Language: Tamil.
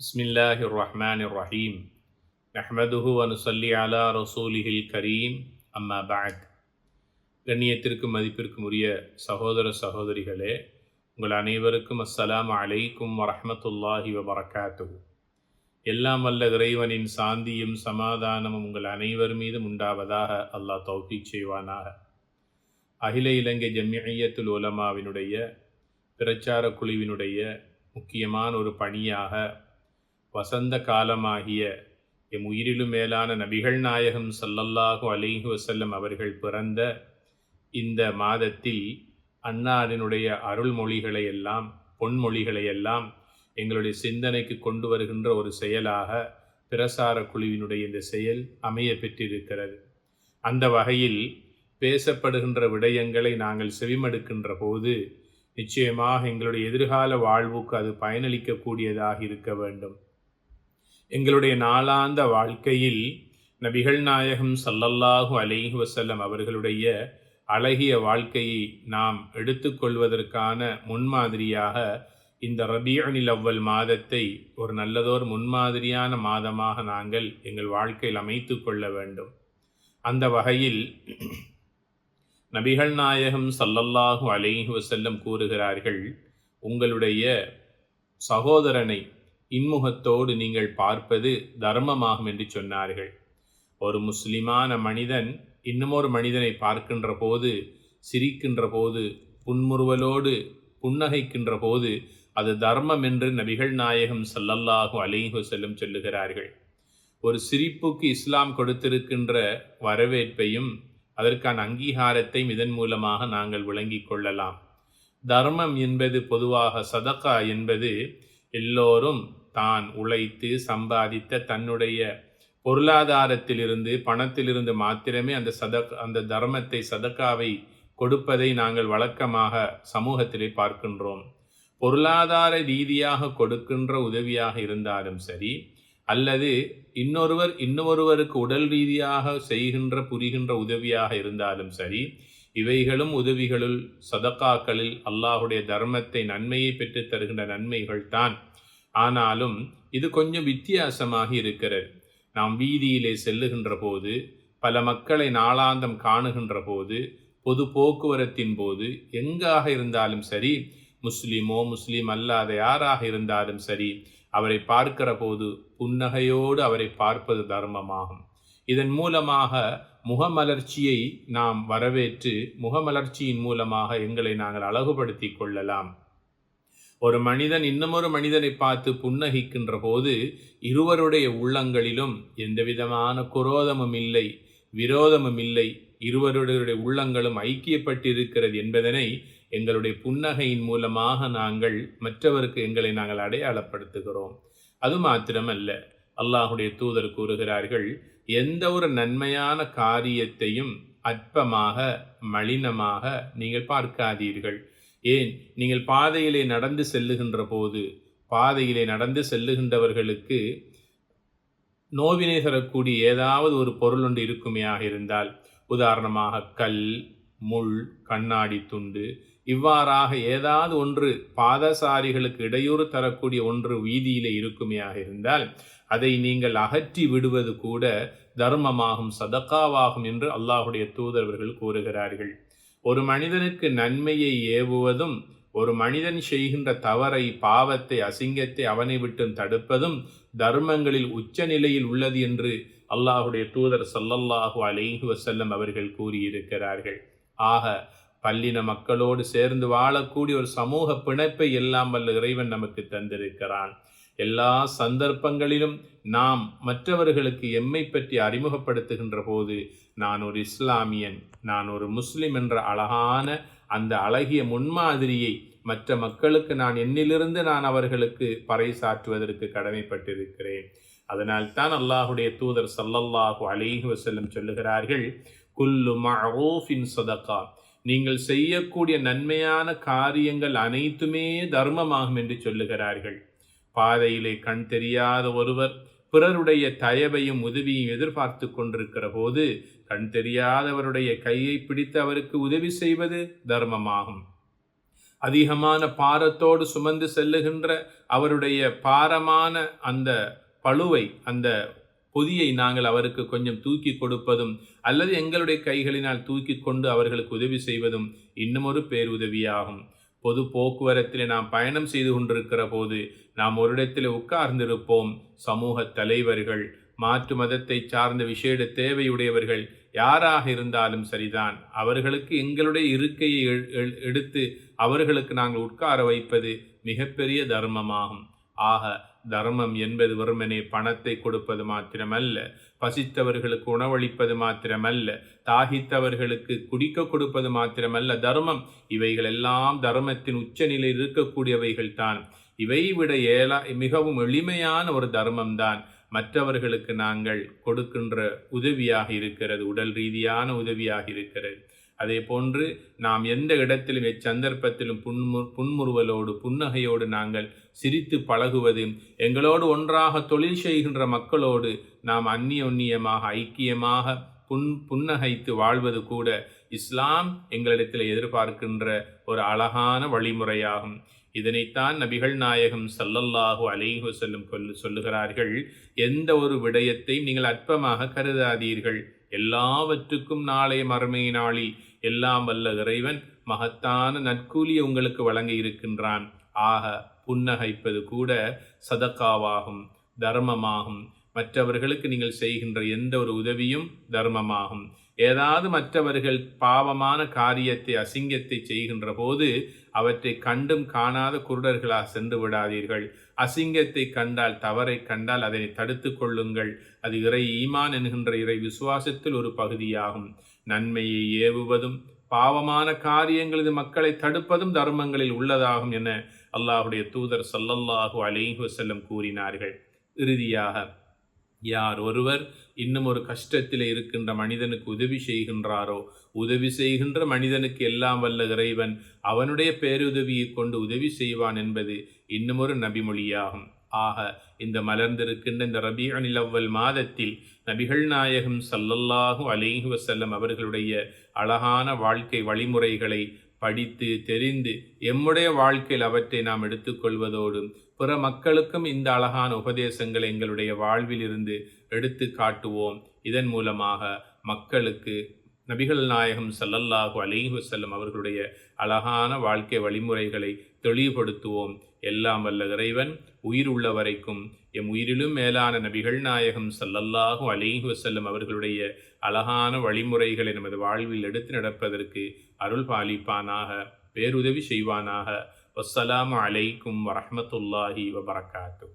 بسم الله الرحمن الرحيم نحمده ونصلي على رسوله الكريم أما بعد கண்ணியத்திற்கும் மதிப்பிற்கும் உரிய சகோதர சகோதரிகளே உங்கள் அனைவருக்கும் அஸ்ஸலாமு அலைக்கும் வரஹ்மத்துல்லாஹி வபரகாத்து எல்லாம் வல்ல இறைவனின் சாந்தியும் சமாதானமும் உங்கள் அனைவர் மீதும் உண்டாவதாக அல்லாஹ் தௌஃபீக் செய்வானாக அகில இலங்கை ஜம்மியத்துல் உலமாவினுடைய பிரச்சார குழுவினுடைய முக்கியமான ஒரு பணியாக வசந்த காலமாகிய எம் உயிரிலும் மேலான நபிகள் நாயகம் சல்லல்லாஹு அலிஹு வசல்லம் அவர்கள் பிறந்த இந்த மாதத்தில் அன்னாரினுடைய அருள்மொழிகளை எல்லாம் பொன்மொழிகளை எல்லாம் எங்களுடைய சிந்தனைக்கு கொண்டு வருகின்ற ஒரு செயலாக பிரசார குழுவினுடைய இந்த செயல் அமைய பெற்றிருக்கிறது. அந்த வகையில் பேசப்படுகின்ற விடயங்களை நாங்கள் செவிமடுக்கின்ற போது நிச்சயமாக எங்களுடைய எதிர்கால வாழ்வுக்கு அது பயனளிக்கக்கூடியதாக இருக்க வேண்டும். எங்களுடைய நாளாந்த வாழ்க்கையில் நபிகள் நாயகம் சல்லல்லாஹு அலைஹி வசல்லம் அவர்களுடைய அழகிய வாழ்க்கையை நாம் எடுத்துக்கொள்வதற்கான முன்மாதிரியாக இந்த ரபியனில் அவ்வல் மாதத்தை ஒரு நல்லதோர் முன்மாதிரியான மாதமாக நாங்கள் எங்கள் வாழ்க்கையில் அமைத்து கொள்ள வேண்டும். அந்த வகையில் நபிகள் நாயகம் சல்லல்லாஹு அலைஹி வசல்லம் கூறுகிறார்கள் உங்களுடைய சகோதரனை இன்முகத்தோடு நீங்கள் பார்ப்பது தர்மமாகும் என்று சொன்னார்கள். ஒரு முஸ்லிமான மனிதன் இன்னுமொரு மனிதனை பார்க்கின்ற போது சிரிக்கின்ற போது புன்முறுவலோடு புன்னகைக்கின்ற போது அது தர்மம் என்று நபிகள் நாயகம் சல்லல்லாஹு அலிஹு செல்லும் சொல்லுகிறார்கள். ஒரு சிரிப்புக்கு இஸ்லாம் கொடுத்திருக்கின்ற வரவேற்பையும் அதற்கான அங்கீகாரத்தையும் இதன் மூலமாக நாங்கள் விளங்கிக் கொள்ளலாம். தர்மம் என்பது பொதுவாக சதக்கா என்பது எல்லோரும் தான் உழைத்து சம்பாதித்த தன்னுடைய பொருளாதாரத்திலிருந்து பணத்திலிருந்து மாத்திரமே அந்த சதக் அந்த தர்மத்தை சதக்காவை கொடுப்பதை நாங்கள் வழக்கமாக சமூகத்திலே பார்க்கின்றோம். பொருளாதார ரீதியாக கொடுக்கின்ற உதவியாக இருந்தாலும் சரி அல்லது இன்னொருவர் இன்னொருவருக்கு உடல் ரீதியாக செய்கின்ற புரிகின்ற உதவியாக இருந்தாலும் சரி இவைகளும் உதவிகளுள் சதக்காக்களில் அல்லாஹுடைய தர்மத்தை நன்மையை பெற்றுத் தருகின்ற நன்மைகள் தான் ஆனாலும் இது கொஞ்சம் வித்தியாசமாக இருக்கிறது. நாம் வீதியிலே செல்லுகின்ற போது பல மக்களை நாளாந்தம் காணுகின்ற போது பொது போக்குவரத்தின் போது எங்காக இருந்தாலும் சரி முஸ்லீமோ முஸ்லீம் அல்லாத யாராக இருந்தாலும் சரி அவரை பார்க்கிற போது புன்னகையோடு அவரை பார்ப்பது தர்மமாகும். இதன் மூலமாக முகமலர்ச்சியை நாம் வரவேற்று முகமலர்ச்சியின் மூலமாக எங்களை நாங்கள் அழகுபடுத்தி கொள்ளலாம். ஒரு மனிதன் இன்னமொரு மனிதனை பார்த்து புன்னகிக்கின்ற போது இருவருடைய உள்ளங்களிலும் எந்தவிதமான குரோதமும் இல்லை விரோதமும் இல்லை. இருவருடைய உள்ளங்களும் ஐக்கியப்பட்டிருக்கிறது என்பதனை எங்களுடைய புன்னகையின் மூலமாக நாங்கள் மற்றவருக்கு எங்களை நாங்கள் அடையாளப்படுத்துகிறோம். அது மாத்திரமல்ல அல்லாஹுடைய தூதர் கூறுகிறார்கள் எந்த ஒரு நன்மையான காரியத்தையும் அற்பமாக மலினமாக நீங்கள் பார்க்காதீர்கள். ஏன்? நீங்கள் பாதையிலே நடந்து செல்லுகின்ற போது பாதையிலே நடந்து செல்லுகின்றவர்களுக்கு நோவினை தரக்கூடிய ஏதாவது ஒரு பொருள் ஒன்று இருக்குமையாக இருந்தால் உதாரணமாக கல் முள் கண்ணாடி துண்டு இவ்வாறாக ஏதாவது ஒன்று பாதசாரிகளுக்கு இடையூறு தரக்கூடிய ஒன்று வீதியிலே இருக்குமையாக இருந்தால் அதை நீங்கள் அகற்றி விடுவது கூட தர்மமாகும் சதக்காவாகும் என்று அல்லாஹுடைய தூதரவர்கள் கூறுகிறார்கள். ஒரு மனிதனுக்கு நன்மையை ஏவுவதும் ஒரு மனிதன் செய்கின்ற தவறை பாவத்தை அசிங்கத்தை அவனை விட்டும் தடுப்பதும் தர்மங்களில் உச்ச நிலையில் உள்ளது என்று அல்லாஹுடைய தூதர் சல்லல்லாஹு அலைஹு வசல்லம் அவர்கள் கூறியிருக்கிறார்கள். ஆக பல்லின மக்களோடு சேர்ந்து வாழக்கூடிய ஒரு சமூக பிணைப்பை எல்லாம் வல்ல இறைவன் நமக்கு தந்திருக்கிறான். எல்லா சந்தர்ப்பங்களிலும் நாம் மற்றவர்களுக்கு எம்மை பற்றி அறிமுகப்படுத்துகின்ற போது நான் ஒரு இஸ்லாமியன் நான் ஒரு முஸ்லிம் என்ற அழகான அந்த அழகிய முன்மாதிரியை மற்ற மக்களுக்கு நான் என்னிலிருந்து நான் அவர்களுக்கு பறைசாற்றுவதற்கு கடமைப்பட்டிருக்கிறேன். அதனால் தான் அல்லாஹுடைய தூதர் சல்லல்லாஹு அலைஹி வசல்லம் சொல்லுகிறார்கள் குல்லு மஹூஃபின் சதகா. நீங்கள் செய்யக்கூடிய நன்மையான காரியங்கள் அனைத்துமே தர்மமாகும் என்று சொல்லுகிறார்கள். பாதையிலே கண் தெரியாத ஒருவர் பிறருடைய தயவையும் உதவியும் எதிர்பார்த்து கொண்டிருக்கிற போது கண் தெரியாதவருடைய கையை பிடித்து அவருக்கு உதவி செய்வது தர்மமாகும். அதிகமான பாரத்தோடு சுமந்து செல்லுகின்ற அவருடைய பாரமான அந்த பழுவை அந்த பொதியை நாங்கள் அவருக்கு கொஞ்சம் தூக்கி கொடுப்பதும் அல்லது எங்களுடைய கைகளினால் தூக்கி கொண்டு அவர்களுக்கு உதவி செய்வதும் இன்னும் ஒரு பேருதவியாகும். பொது போக்குவரத்தில் நாம் பயணம் செய்து கொண்டிருக்கிற போது நாம் ஒரு இடத்தில் உட்கார்ந்திருப்போம். சமூக தலைவர்கள் மாற்று மதத்தை சார்ந்த விசேட தேவையுடையவர்கள் யாராக இருந்தாலும் சரிதான். அவர்களுக்கு எங்களுடைய இருக்கையை எடுத்து அவர்களுக்கு நாங்கள் உட்கார வைப்பது மிகப்பெரிய தர்மமாகும். ஆக தர்மம் என்பது வெறுமனே பணத்தை கொடுப்பது மாத்திரமல்ல பசித்தவர்களுக்கு உணவளிப்பது மாத்திரமல்ல தாகித்தவர்களுக்கு குடிக்க கொடுப்பது மாத்திரமல்ல. தர்மம் இவைகள் எல்லாம் தர்மத்தின் உச்சநிலையில் இருக்கக்கூடியவைகள் தான். இவை விட ஏலா மிகவும் எளிமையான ஒரு தர்மம் தான். மற்றவர்களுக்கு நாங்கள் கொடுக்கின்ற உதவியாக இருக்கிறது உடல் ரீதியான உதவியாக இருக்கிறது. அதே போன்று நாம் எந்த இடத்திலும் எச்சந்தர்ப்பத்திலும் புன்மு புன்முறுவலோடு புன்னகையோடு நாங்கள் சிரித்து பழகுவது எங்களோடு ஒன்றாக தொழில் செய்கின்ற மக்களோடு நாம் அந்நியொன்னியமாக ஐக்கியமாக புன் புன்னகைத்து வாழ்வது கூட இஸ்லாம் எங்களிடத்தில் எதிர்பார்க்கின்ற ஒரு அழகான வழிமுறையாகும். இதனைத்தான் நபிகள் நாயகம் சல்லல்லாஹு அலைஹு செல்லும் கொல்லு சொல்லுகிறார்கள் எந்த ஒரு விடயத்தையும் நீங்கள் அற்பமாக கருதாதீர்கள். எல்லாவற்றுக்கும் நாளை மறுமை நாளில் எல்லாம் வல்ல இறைவன் மகத்தான நற்கூலியை உங்களுக்கு வழங்க இருக்கின்றான் ஆக புன்னகைப்பது கூட சதக்காவாகும் தர்மமாகும். மற்றவர்களுக்கு நீங்கள் செய்கின்ற எந்த ஒரு உதவியும் தர்மமாகும். ஏதாவது மற்றவர்கள் பாவமான காரியத்தை அசிங்கத்தை செய்கின்ற போது அவற்றை கண்டும் காணாத குருடர்களாக சென்று விடாதீர்கள். அசிங்கத்தை கண்டால் தவறை கண்டால் அதனை தடுத்து கொள்ளுங்கள். அது இறை ஈமான் என்கின்ற இறை விசுவாசத்தில் ஒரு பகுதியாகும். நன்மையை ஏவுவதும் பாவமான காரியங்களில் மக்களை தடுப்பதும் தர்மங்களில் உள்ளதாகும் என அல்லாஹுடைய தூதர் சல்லல்லாஹு அலிஹு செல்லம் கூறினார்கள். இறுதியாக யார் ஒருவர் இன்னும் ஒரு கஷ்டத்தில் இருக்கின்ற மனிதனுக்கு உதவி செய்கின்றாரோ உதவி செய்கின்ற மனிதனுக்கு எல்லாம் வல்ல இறைவன் அவனுடைய பேருதவியை கொண்டு உதவி செய்வான் என்பது இன்னும் ஒரு நபிமொழியாகும். ஆக இந்த மலர்ந்திருக்கின்ற இந்த ரபியனில் அவ்வல் மாதத்தில் நபிகள் நாயகம் சல்லல்லாஹு அலேஹு வசல்லம் அவர்களுடைய அழகான வாழ்க்கை வழிமுறைகளை படித்து தெரிந்து எம்முடைய வாழ்க்கையில் அவற்றை நாம் எடுத்துக்கொள்வதோடு பிற மக்களுக்கும் இந்த அழகான உபதேசங்களை எங்களுடைய வாழ்வில் இருந்து எடுத்து காட்டுவோம். இதன் மூலமாக மக்களுக்கு நபிகள் நாயகம் சல்லல்லாஹு அலிஹு செல்லம் அவர்களுடைய அழகான வாழ்க்கை வழிமுறைகளை தெளிவுபடுத்துவோம். எல்லாம் வல்ல இறைவன் உயிர் உள்ள வரைக்கும் எம் உயிரிலும் மேலான நபிகள் நாயகம் சல்லல்லாஹு அலிஹு வசல்லம் அவர்களுடைய அழகான வழிமுறைகளை நமது வாழ்வில் எடுத்து நடப்பதற்கு அருள் பாலிப்பானாக பேருதவி செய்வானாக. வசலாம் அலைக்கும் வரமத்துல்லாஹி வபரகாத்து.